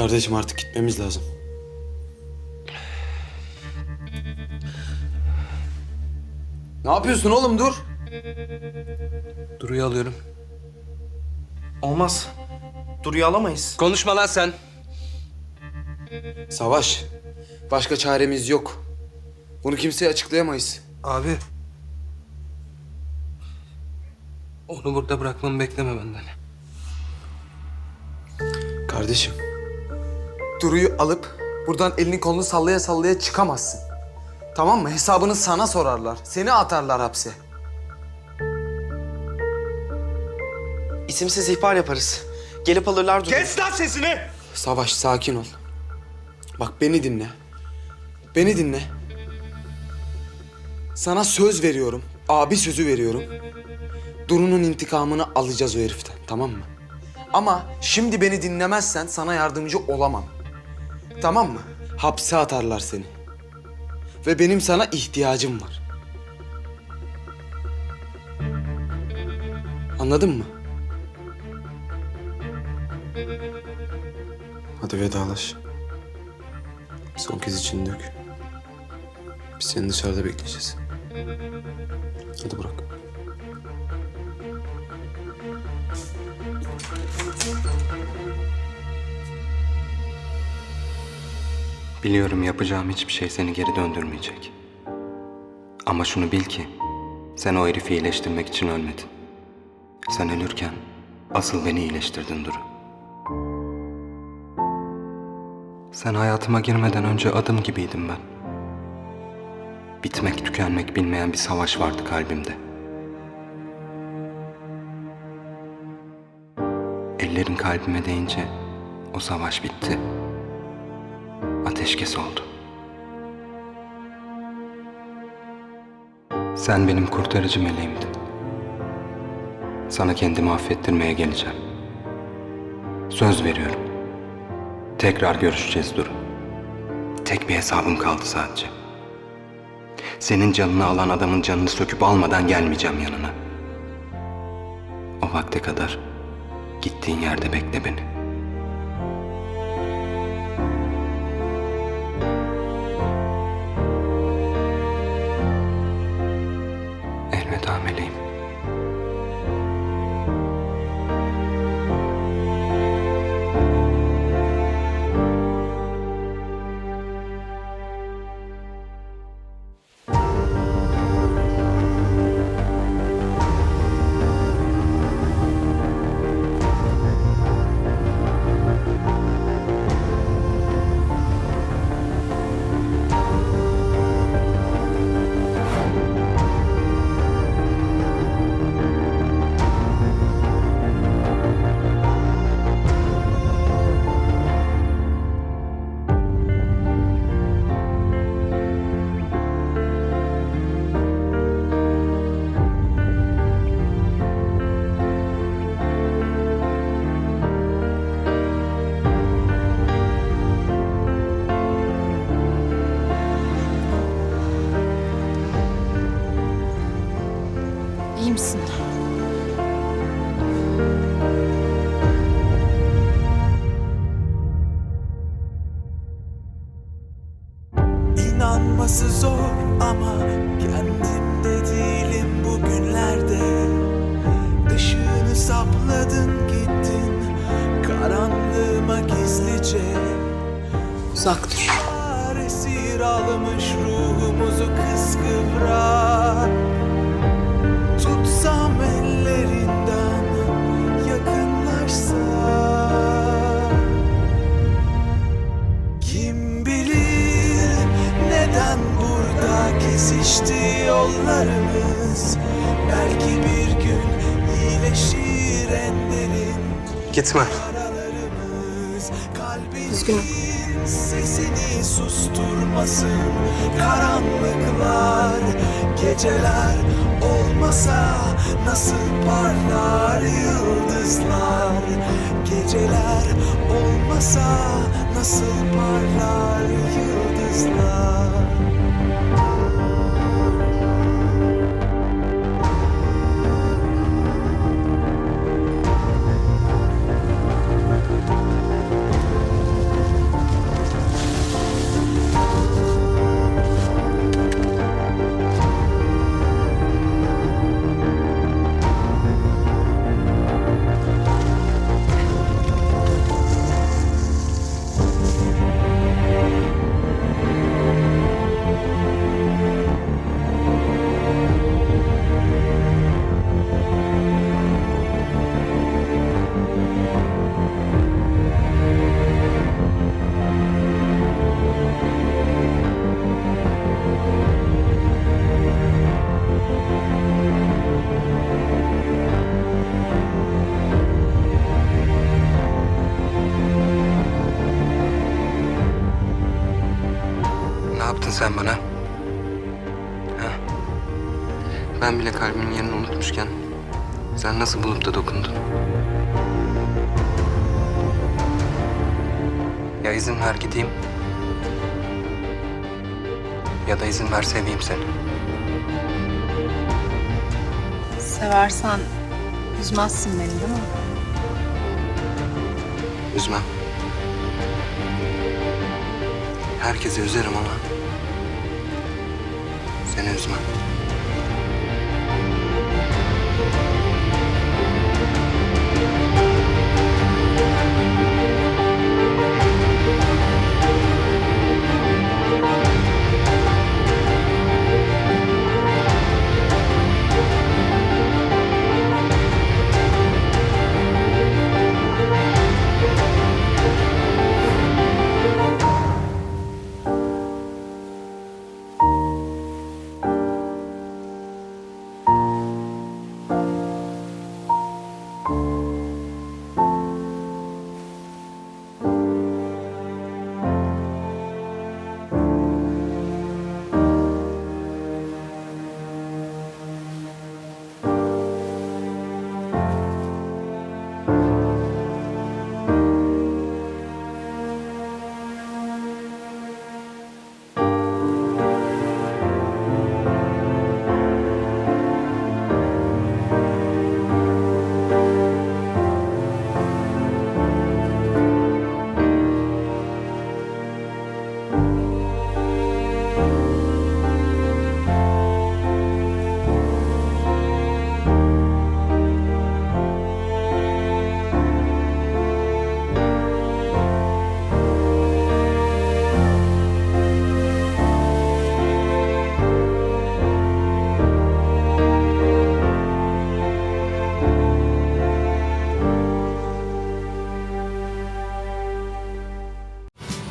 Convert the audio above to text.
Kardeşim artık gitmemiz lazım. Ne yapıyorsun oğlum dur. Duru'yu alıyorum. Olmaz. Duru'yu alamayız. Konuşma lan sen. Savaş. Başka çaremiz yok. Bunu kimseye açıklayamayız. Abi. Onu burada bırakmamı bekleme benden. Kardeşim. Duru'yu alıp buradan elini kolunu sallaya sallaya çıkamazsın. Tamam mı? Hesabını sana sorarlar. Seni atarlar hapse. İsimsiz ihbar yaparız. Gelip alırlar Duru'yu. Kes lan sesini! Savaş sakin ol. Bak beni dinle. Beni dinle. Sana söz veriyorum. Abi sözü veriyorum. Duru'nun intikamını alacağız o heriften. Tamam mı? Ama şimdi beni dinlemezsen sana yardımcı olamam. Tamam mı? Hapse atarlar seni. Ve benim sana ihtiyacım var. Anladın mı? Hadi vedalaş. Son kez için dök. Biz seni dışarıda bekleyeceğiz. Hadi bırak. Biliyorum yapacağım hiçbir şey seni geri döndürmeyecek. Ama şunu bil ki sen o herifi iyileştirmek için ölmedin. Sen ölürken asıl beni iyileştirdin Duru. Sen hayatıma girmeden önce adım gibiydim ben. Bitmek tükenmek bilmeyen bir savaş vardı kalbimde. Ellerin kalbime değince o savaş bitti. Ateşkes oldu. Sen benim kurtarıcı meleğimdin. Sana kendimi affettirmeye geleceğim. Söz veriyorum. Tekrar görüşeceğiz Duru. Tek bir hesabım kaldı sadece. Senin canını alan adamın canını söküp almadan gelmeyeceğim yanına. O vakte kadar gittiğin yerde bekle beni. Eileen. İyi misin? İnanması zor ama kendimde değilim bugünlerde Işığını sapladın gittin karanlığıma gizlice Uzak dur. Esir almış ruhumuzu kıskıvrak Gitme. Üzgünüm. sesini susturmasın Karanlıklar, geceler olmasa nasıl parlar yıldızlar Geceler olmasa nasıl parlar yıldızlar sen bana? Ha? Ben bile kalbimin yerini unutmuşken sen nasıl bulup da dokundun? Ya izin ver gideyim ya da izin ver seveyim seni. Seversen üzmezsin beni değil mi? Üzmem. Herkesi üzerim ama seni